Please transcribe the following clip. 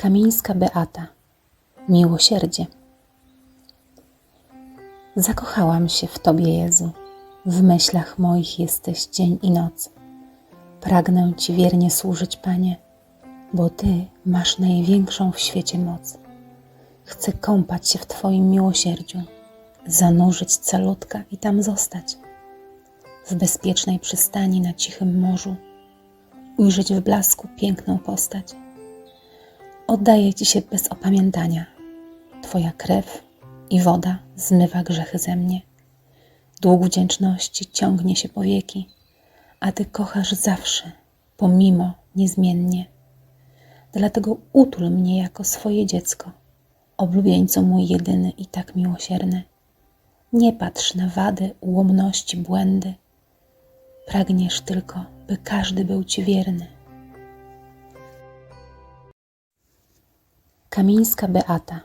Kamińska Beata Miłosierdzie Zakochałam się w Tobie, Jezu, w myślach moich jesteś dzień i noc. Pragnę Ci wiernie służyć, Panie, bo Ty masz największą w świecie moc. Chcę kąpać się w Twoim miłosierdziu, zanurzyć calutka i tam zostać. W bezpiecznej przystani na cichym morzu, ujrzeć w blasku piękną postać. Oddaję Ci się bez opamiętania. Twoja krew i woda zmywa grzechy ze mnie. Dług wdzięczności ciągnie się po wieki, a Ty kochasz zawsze, pomimo niezmiennie. Dlatego utul mnie jako swoje dziecko, oblubieńco mój jedyny i tak miłosierny. Nie patrz na wady, ułomności, błędy. Pragniesz tylko, by każdy był Ci wierny. Kamińska Beata